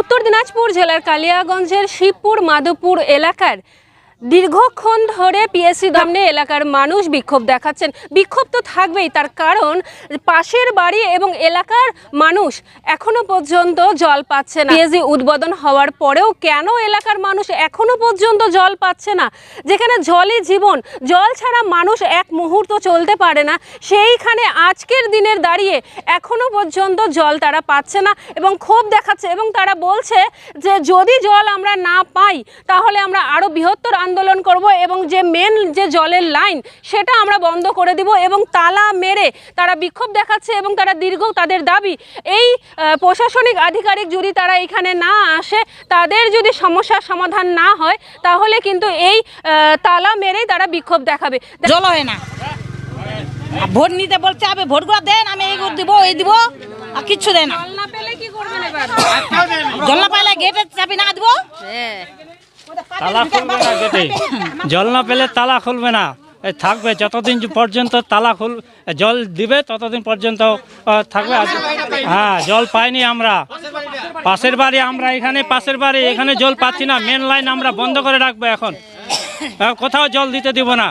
উত্তর দিনাজপুর জেলার কালিয়াগঞ্জের শিবপুর মাধবপুর এলাকার দীর্ঘক্ষণ ধরে পিএসসি সামনে এলাকার মানুষ বিক্ষোভ দেখাচ্ছেন। বিক্ষোভ তো থাকবেই, তার কারণ পাশের বাড়ি এবং এলাকার মানুষ এখনও পর্যন্ত জল পাচ্ছে না। পিএসসি উদ্বোধন হওয়ার পরেও কেন এলাকার মানুষ এখনও পর্যন্ত জল পাচ্ছে না? যেখানে জলই জীবন, জল ছাড়া মানুষ এক মুহূর্ত চলতে পারে না, সেইখানে আজকের দিনের দাঁড়িয়ে এখনও পর্যন্ত জল তারা পাচ্ছে না এবং ক্ষোভ দেখাচ্ছে এবং তারা বলছে যে, যদি জল আমরা না পাই, তাহলে আমরা আরও বৃহত্তর আন্দোলন করব এবং যে মেন যে জলের লাইন সেটা আমরা বন্ধ করে দিব এবং তালা মেরে তারা বিক্ষোভ দেখাচ্ছে এবং তারা দীর্ঘ তাদের দাবি। এই প্রশাসনিক আধিকারিক যদি তারা এখানে না আসে তাদের যদি সমস্যার সমাধান না হয় তাহলে কিন্তু এই তালা মেরেই তারা বিক্ষোভ দেখাবে। জল হয় না। ভোট নিতে বলছে আবে ভোটগুলো দেন আমি এই দিব এই দিব আর কিচ্ছু দেয় না। জল না পেলে কি করবেন এবার? জল না পাইলে গেটে চাবি না দিব? তালা খুলবে না গেটে জল না পেলে তালা খুলবে না। থাকবে যতদিন পর্যন্ত তালা খুল জল দিবে ততদিন পর্যন্ত থাকবে। আর- হ্যাঁ জল পাইনি আমরা। পাশের বাড়ি আমরা এখানে পাশের বাড়ি এখানে জল পাচ্ছি না। মেন লাইন আমরা বন্ধ করে রাখব এখন। কোথাও জল দিতে দিব না।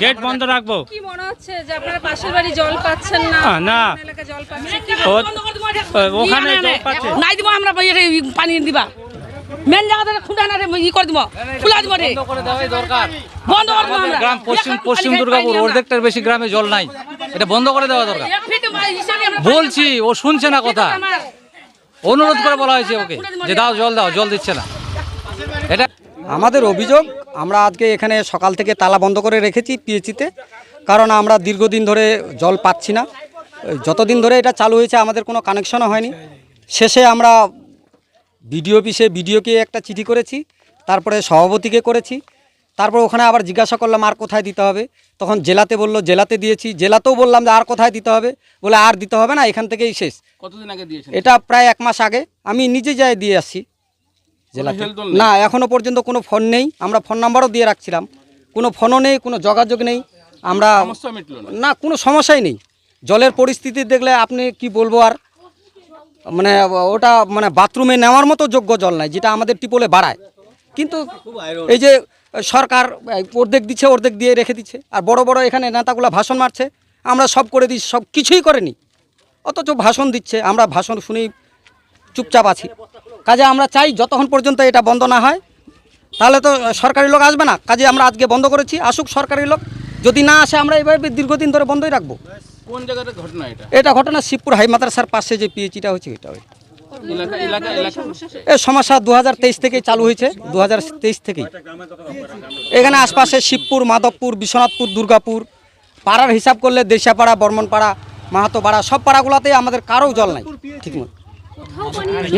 গেট বন্ধ রাখব। কি মনে হচ্ছে যে আপনারা পাশের বাড়ি জল পাচ্ছেন না? ওখানে জল পাচ্ছে। নাই দিব আমরা পানি দিবা। মেন জায়গাতে খুঁড়া না রে ই করে দিব খুলা দিব রে। বন্ধ করে দিব আমরা। গ্রাম পশ্চিম পশ্চিম দুর্গাপুর অর্ধেকটার বেশি গ্রামে জল নাই। এটা বন্ধ করে দেওয়া দরকার। বলছি ও শুনছে না কথা। অনুরোধ করে বলা হয়েছে ওকে যে দাও জল দাও জল দিচ্ছে না। এটা আমাদের অভিযোগ আমরা আজকে এখানে সকাল থেকে তালা বন্ধ করে রেখেছি পিএইচিতে কারণ আমরা দীর্ঘদিন ধরে জল পাচ্ছি না। যতদিন ধরে এটা চালু হয়েছে আমাদের কোনো কানেকশনও হয়নি। শেষে আমরা বিডিও অফিসে বিডিওকে একটা চিঠি করেছি তারপরে সভাপতিকে করেছি তারপর ওখানে আবার জিজ্ঞাসা করলাম আর কোথায় দিতে হবে। তখন জেলাতে বলল জেলাতে দিয়েছি জেলাতেও বললাম যে আর কোথায় দিতে হবে বলে আর দিতে হবে না এখান থেকেই শেষ। কতদিন আগে দিয়েছেন? এটা প্রায় এক মাস আগে আমি নিজে যাই দিয়ে আসছি জেলাতে। না এখনও পর্যন্ত কোনো ফোন নেই আমরা ফোন নাম্বারও দিয়ে রাখছিলাম কোনো ফোনও নেই কোনো যোগাযোগ নেই আমরা না কোনো সমস্যাই নেই। জলের পরিস্থিতি দেখলে আপনি কি বলব আর মানে ওটা মানে বাথরুমে নেওয়ার মতো যোগ্য জল নাই, যেটা আমাদের টিপলে বাড়ায়। কিন্তু এই যে সরকার অর্ধেক দিচ্ছে, অর্ধেক দিয়ে রেখে দিচ্ছে, আর বড় বড় এখানে নেতাগুলো ভাষণ মারছে, আমরা সব করে দিই, সব কিছুই করেনি। অথচ ভাষণ দিচ্ছে, আমরা ভাষণ শুনেই চুপচাপ আছি। কাজে আমরা চাই যতক্ষণ পর্যন্ত এটা বন্ধ না হয়, তাহলে তো সরকারি লোক আসবে না। কাজে আমরা আজকে বন্ধ করেছি, আসুক সরকারি লোক। যদি না আসে, আমরা এইভাবে দীর্ঘদিন ধরে বন্ধই রাখব। কোন জায়গাতে ঘটনা এটা? এটা ঘটনা শিবপুর হাই মাদ্রাসার পাশে যে পিএইচিটা হয়েছে এটা এই সমস্যা? দু থেকেই চালু হয়েছে দু হাজার তেইশ থেকেই। এখানে আশপাশে শিবপুর মাধবপুর বিশ্বনাথপুর দুর্গাপুর পাড়ার হিসাব করলে দেশিয়াপাড়া বর্মনপাড়া মাহাতোপাড়া সব পাড়াগুলোতেই আমাদের কারও জল নাই ঠিক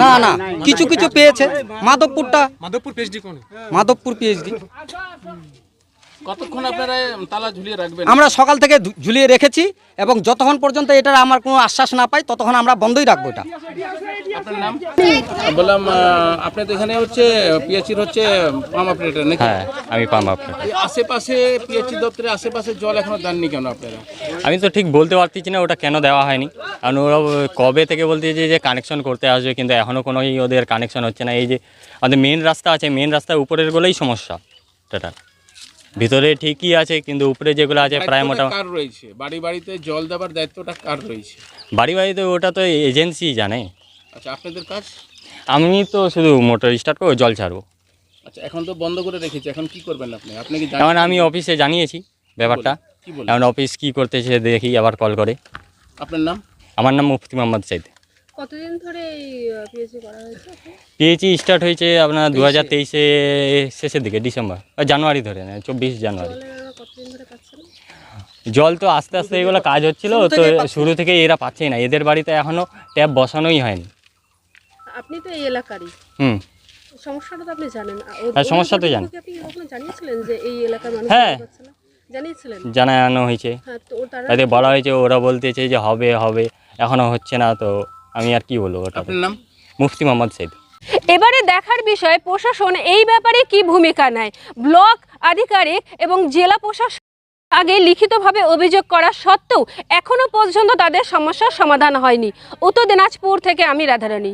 না না কিছু কিছু পেয়েছে। মাধবপুরটা মাধবপুর পিএইচডি মাধবপুর পিএইচডি। কতক্ষণ আপনারা তালা ঝুলিয়ে রাখবেন? আমরা সকাল থেকে ঝুলিয়ে রেখেছি এবং যতক্ষণ পর্যন্ত এটার আমার কোনো আশ্বাস না পাই ততক্ষণ আমরা বন্ধই রাখব এটা। আপনার নাম? বললাম আপনি তো এখানে হচ্ছে পিএইচির হচ্ছে পাম্প অপারেটর নাকি? হ্যাঁ আমি পাম্প এই আশেপাশে পিএইচি দপ্তরের আশেপাশে জল এখনও দেননি কেন আপনারা? আমি তো ঠিক বলতে পারতেছি না ওটা কেন দেওয়া হয়নি। কারণ ওরা কবে থেকে বলতে যে যে কানেকশন করতে আসবে কিন্তু এখনও কোনো ওদের কানেকশন হচ্ছে না। এই যে আমাদের মেন রাস্তা আছে মেন রাস্তার উপরের গুলোই সমস্যা। এটা ভিতরে ঠিকই আছে কিন্তু উপরে যেগুলো আছে প্রায় মোটামুটি কার রয়েছে? বাড়ি বাড়িতে জল দেওয়ার দায়িত্বটা কার রয়েছে? বাড়ি বাড়িতে ওটা তো এজেন্সি জানে। আচ্ছা আপনাদের কাজ? আমি তো শুধু মোটর স্টার্ট করব জল ছাড়বো। আচ্ছা এখন তো বন্ধ করে রেখেছি এখন কি করবেন আপনি? আপনি কি এখন আমি অফিসে জানিয়েছি ব্যাপারটা। এখন অফিস কি করতেছে দেখি আবার কল করে। আপনার নাম? আমার নাম মুফতি মোহাম্মদ সাইদ। কতদিন ধরে এই করা হয়েছে? স্টার্ট হয়েছে আপনার দু হাজার তেইশে শেষের দিকে ডিসেম্বর। জানুয়ারি ধরে না চব্বিশ জানুয়ারি। কতদিন ধরে পাচ্ছেন জল তো আস্তে আস্তে এগুলো কাজ হচ্ছিল তো শুরু থেকে এরা পাচ্ছেই না। এদের বাড়িতে এখনও ট্যাপ বসানোই হয়নি। আপনি তো এই এলাকারই। হুম। সমস্যাটা তো আপনি জানেন। হ্যাঁ, সমস্যা তো ওনার জানি। কর্তৃপক্ষকে আপনি কখনো জানিয়েছিলেন যে এই এলাকার মানুষ হ্যাঁ। জানিয়েছিলেন? জানানো হয়েছে। হ্যাঁ তো তারা বলা হয়েছে ওরা বলতেছে যে হবে হবে। এখনও হচ্ছে না তো আমি আর কি বলব ওটা আপনার নাম? মুফতি মোহাম্মদ সৈদ এবারে দেখার বিষয় প্রশাসন এই ব্যাপারে কি ভূমিকা নেয়? ব্লক আধিকারিক এবং জেলা প্রশাসন আগে লিখিতভাবে অভিযোগ করা সত্ত্বেও এখনও পর্যন্ত তাদের সমস্যার সমাধান হয়নি। উত্তর দিনাজপুর থেকে আমি রাধারানী।